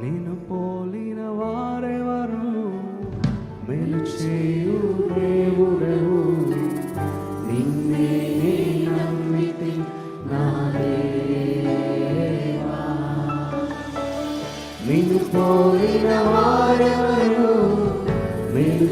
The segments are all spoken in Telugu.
నిన్ను పోలిన వారెవరు? మేలు చేయు దేవుడవు నిన్నే నమ్మితి నా పోలిన వారెవరు? మేలు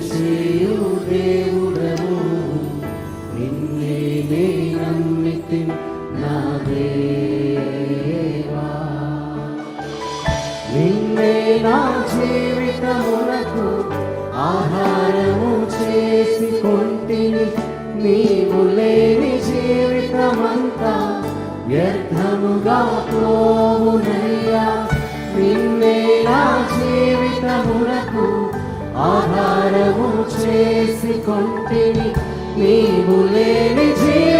ఆహారము చేసి కొంటిని నీవు లేని జీవితమంతా వ్యర్థముగా పోవునయ్యా. నిన్నే నా జీవితమునకు ఆహారము చేసి కొంటిని నీవు లేని జీవి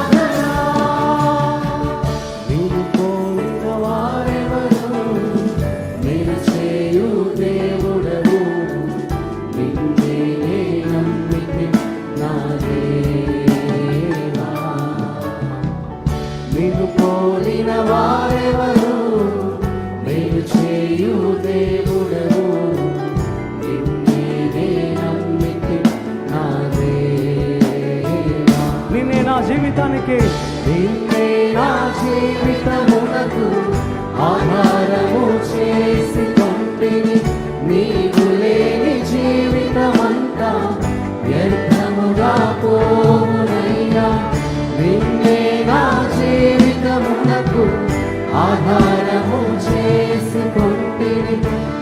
ఆహారము చేసి పంపిణి నీవు లేని జీవితమంతా వ్యర్థముగా పోవునయ్యా. నిన్నే నా జీవితమునకు ఆహారము చేసి పంపిణి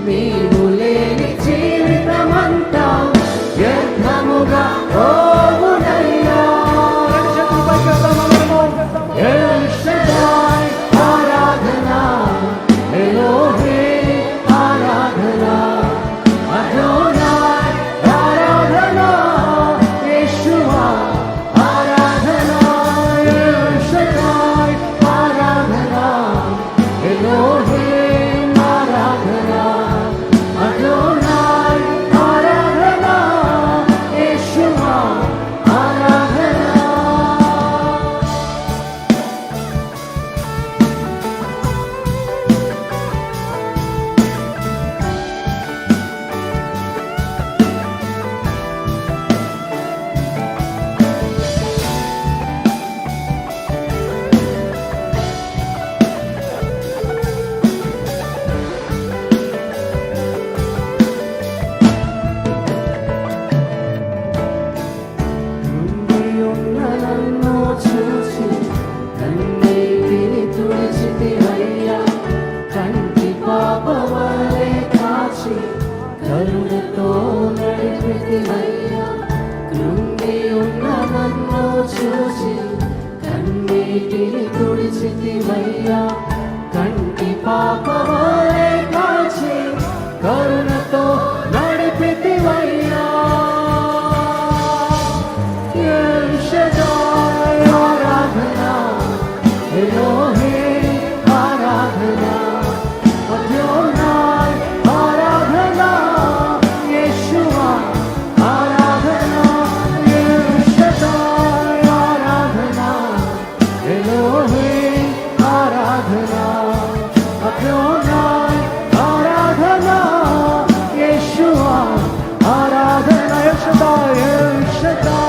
నీవు లేని జీవితమంతా వ్యర్థముగా పో చూసి కన్నీటిని తుడిచితివయ్యా కంటి పాపవాయ the God.